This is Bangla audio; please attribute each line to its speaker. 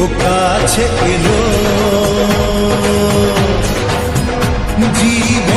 Speaker 1: ও কাছে এলো। জীব